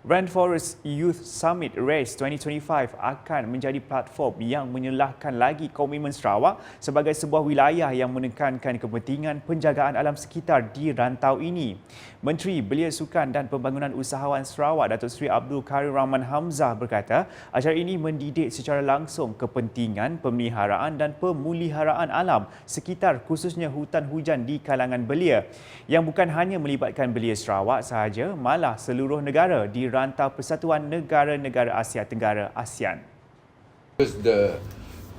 Rainforest Youth Summit Race 2025 akan menjadi platform yang menyelahkan lagi komitmen Sarawak sebagai sebuah wilayah yang menekankan kepentingan penjagaan alam sekitar di rantau ini. Menteri Belia Sukan dan Pembangunan Usahawan Sarawak Datuk Seri Abdul Karim Rahman Hamzah berkata acara ini mendidik secara langsung kepentingan pemeliharaan dan pemuliharaan alam sekitar khususnya hutan hujan di kalangan belia yang bukan hanya melibatkan belia Sarawak sahaja malah seluruh negara di rantau Persatuan Negara-Negara Asia Tenggara ASEAN. The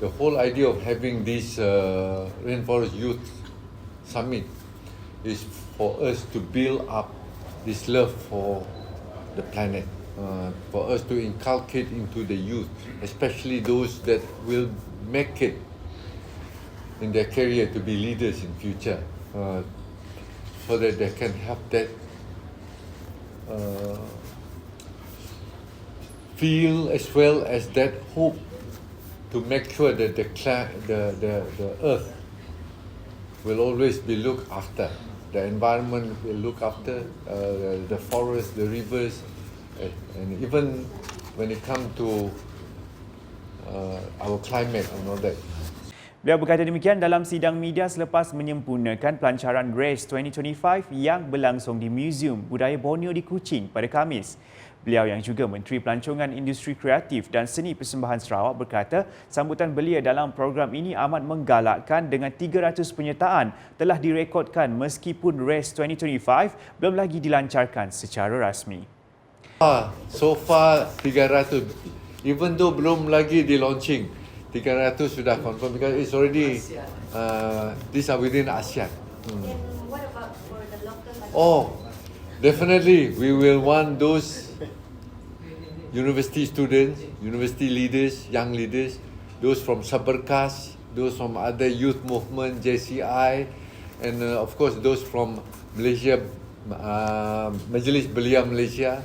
the whole idea of having this uh, rainforest youth summit is for us to build up this love for the planet, uh, for us to inculcate into the youth, especially those that will make it in their career to be leaders in future, uh, so that they can have that. Uh, feel as well as that hope to make sure that the, the, the, the earth will always be looked after. The environment will look after, uh, the, the forest, the rivers, and even when it comes to uh, our climate and all that. Beliau berkata demikian dalam sidang media selepas menyempurnakan pelancaran RACE 2025 yang berlangsung di Museum Budaya Borneo di Kuching pada Khamis. Beliau yang juga Menteri Pelancongan Industri Kreatif dan Seni Persembahan Sarawak berkata sambutan belia dalam program ini amat menggalakkan dengan 300 penyertaan telah direkodkan meskipun RACE 2025 belum lagi dilancarkan secara rasmi. Ah, so far 300, even though belum lagi di launching, 300 sudah confirm because it's already, uh, these are within ASEAN. Hmm. And what about for the local Oh, definitely we will want those university students, university leaders, young leaders, those from Sabarkas, those from other youth movement, JCI, and uh, of course those from Malaysia, uh, Majlis Belia Malaysia.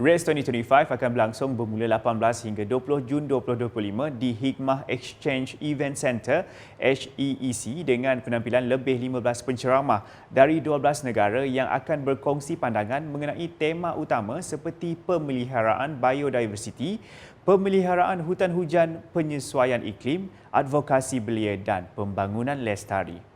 RACE 2025 akan berlangsung bermula 18 hingga 20 Jun 2025 di Hikmah Exchange Event Centre HEEC dengan penampilan lebih 15 penceramah dari 12 negara yang akan berkongsi pandangan mengenai tema utama seperti pemeliharaan biodiversiti, pemeliharaan hutan hujan, penyesuaian iklim, advokasi belia dan pembangunan lestari.